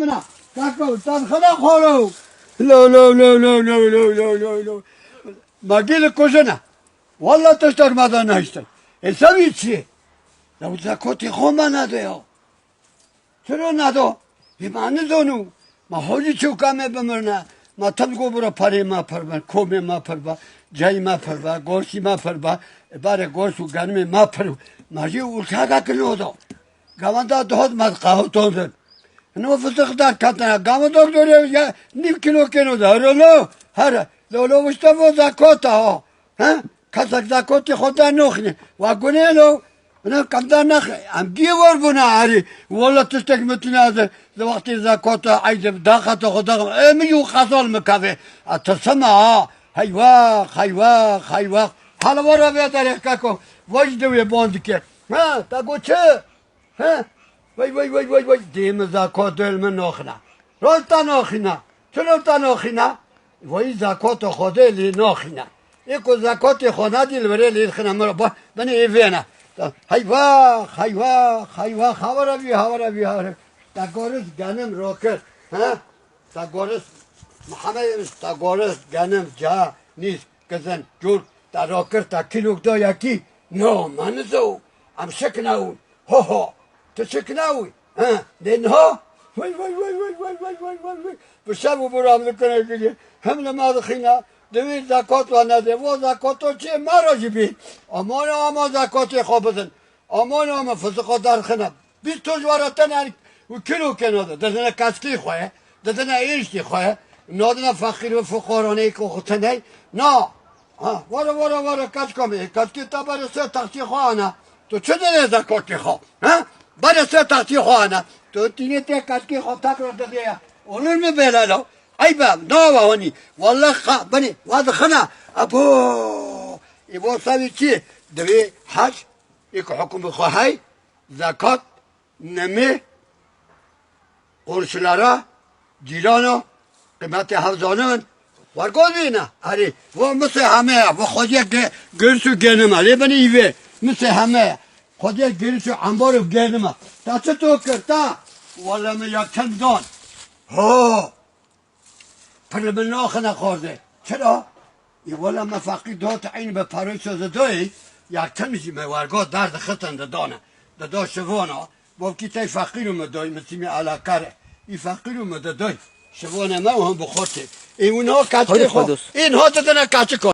منە کاکە تەنخەدا خۆڵە و لۆ لۆ لۆ لۆ لۆ لۆ لۆ لۆ لۆ مەگیل کوژنە والله تشتر ماذا نهشتن حسابی چیه لو زکاتی خۆمان نادۆیەوە چرا نادۆ بیمانە دۆنو ما حاجی چوکامێ بمرنە ما تەمگۆ بڕە پەرێ ما پەربە کۆمێ ما پەربە جای ما پەربە گۆشتی ما پەربە بارێ گۆشت و گەرمێ ما پەر ماژی ئورکاگا کردەوە گەوەندا دۆت مەد قاوتۆدن نو فسخدا کاتنا No fıstıktan katına gamı doktoruyor ya. Nim kilo kilo da rolo. Her lolo mustavo zakota o. Ha? Kazak zakoti hoda nohni. Vagunelo. نه کمدان نه امگی ور بنا عری ولا تستک متنا هذا وقت زکات عیب داخت خدا امیو خصال مکوه اتسمع هی واخ هی واخ هی واخ حالا ورا بیا تاریخ کو وجد و باند کرد ها تا گوچه ها وای وای وای وای وای. دیم زکات علم ناخنا راست ناخنا چرا تا ناخنا وای زکات خود لی ناخنا یکو زکات خانه دیل بره لی خنا مرا با بنی ایوینا های وا های وا های وا. خبر بی خبر بی خبر تا گارس گنم راکر. ها؟ تا گارس محمد تا گارس گنم جا نیست. کزن جور. تا راکر تا کیلوگ دا یکی نه من زو. ام شک نون ها ها. نوی ها وای وای وای وای وای وای وای وای وای بشب و برام نکنه که هم لما دخینا دوی زکات و نده. و زکات و چه مرا جبی امان اما زکات خواب بزن امان اما فسقا در خنا بیست تو جوارتن و کلو کنه ده ددن کسکی خواه ددن ایشتی خواه. نادن فقیر و فقارانه که خودتنه نه ها وارا وارا وارا کس کمی کسکی تا برای سه تختی خواه تو چه دنه زکاتی خواه؟ Bana sen tahtiye kuana. Döntiye tek katki koptak röntgeye ya. Olur mu böyle lo? Ay be ne var hani? Vallahi ha, beni vadı kına. Abo. İbo sabi ki devi hac. İki hukumu kuhay. Zakat. Nemi. Kurşulara. Cilano. Kıymeti havzanın. Var gözüne. Hani. Bu müsehame. Bu kocak görsü genim. Hani beni iyi. Müsehame. خدای گریش انبار گیرم تا چه تو کرتا ولی من یا چندان ها پر من ناخ نخورده چرا؟ ای ولی من فقی دوت عین به پروی شده دوی یا کمیشی من ورگا درد خطن دانه دادا شوانا بابکی تای فقی رو اومدای مثل علاکره ای فقی رو دای شوانه من هم بخورته ای اونها کچه این ها دادن کچه